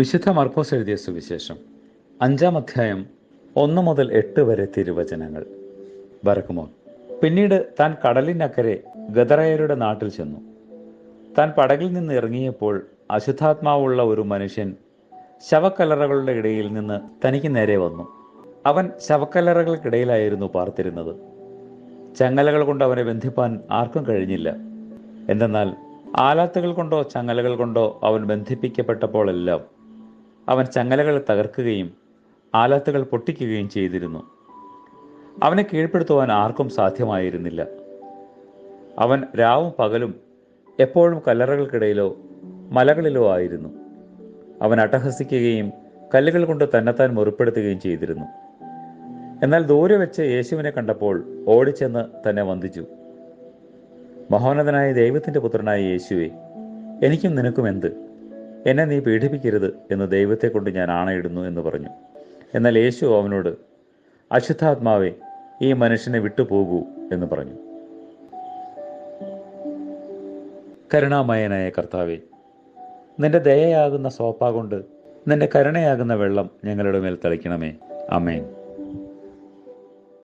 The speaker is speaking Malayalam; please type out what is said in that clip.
വിശുദ്ധ മർക്കോസ് എഴുതിയ സുവിശേഷം അഞ്ചാം അധ്യായം ഒന്ന് മുതൽ എട്ട് വരെ തിരുവചനങ്ങൾ. ബറക്കുമോൻ പിന്നീട് താൻ കടലിനക്കരെ ഗദറയരുടെ നാട്ടിൽ ചെന്നു. താൻ പടകിൽ നിന്ന് ഇറങ്ങിയപ്പോൾ അശുദ്ധാത്മാവുള്ള ഒരു മനുഷ്യൻ ശവക്കല്ലറകളുടെ ഇടയിൽ നിന്ന് തനിക്ക് നേരെ വന്നു. അവൻ ശവക്കല്ലറകൾക്കിടയിലായിരുന്നു പാർത്തിരുന്നത്. ചങ്ങലകൾ കൊണ്ട് അവനെ ബന്ധിപ്പാൻ ആർക്കും കഴിഞ്ഞില്ല. എന്തെന്നാൽ ആലാത്തുകൾ കൊണ്ടോ ചങ്ങലകൾ കൊണ്ടോ അവൻ ബന്ധിപ്പിക്കപ്പെട്ടപ്പോഴെല്ലാം അവൻ ചങ്ങലകൾ തകർക്കുകയും ആലാത്തുകൾ പൊട്ടിക്കുകയും ചെയ്തിരുന്നു. അവനെ കീഴ്പ്പെടുത്തുവാൻ ആർക്കും സാധ്യമായിരുന്നില്ല. അവൻ രാവും പകലും എപ്പോഴും കല്ലറകൾക്കിടയിലോ മലകളിലോ ആയിരുന്നു. അവൻ അട്ടഹസിക്കുകയും കല്ലുകൾ കൊണ്ട് തന്നെത്താൻ മുറിപ്പെടുത്തുകയും ചെയ്തിരുന്നു. എന്നാൽ ദൂരെ വെച്ച് യേശുവിനെ കണ്ടപ്പോൾ ഓടിച്ചെന്ന് തന്നെ വന്ദിച്ചു. മഹോന്നതനായ ദൈവത്തിന്റെ പുത്രനായ യേശുവെ എനിക്കും നിനക്കും എന്ത്? എന്നെ നീ പീഡിപ്പിക്കരുത് എന്ന് ദൈവത്തെ കൊണ്ട് ഞാൻ ആണയിടുന്നു എന്ന് പറഞ്ഞു. എന്നാൽ യേശു അവനോട് അശുദ്ധാത്മാവെ ഈ മനുഷ്യനെ വിട്ടുപോകൂ എന്ന് പറഞ്ഞു. കരുണാമയനായ കർത്താവെ നിന്റെ ദയയാകുന്ന സോപ്പ കൊണ്ട് നിന്റെ കരുണയാകുന്ന വെള്ളം ഞങ്ങളുടെ മേൽ തളിക്കണമേ. അമേൻ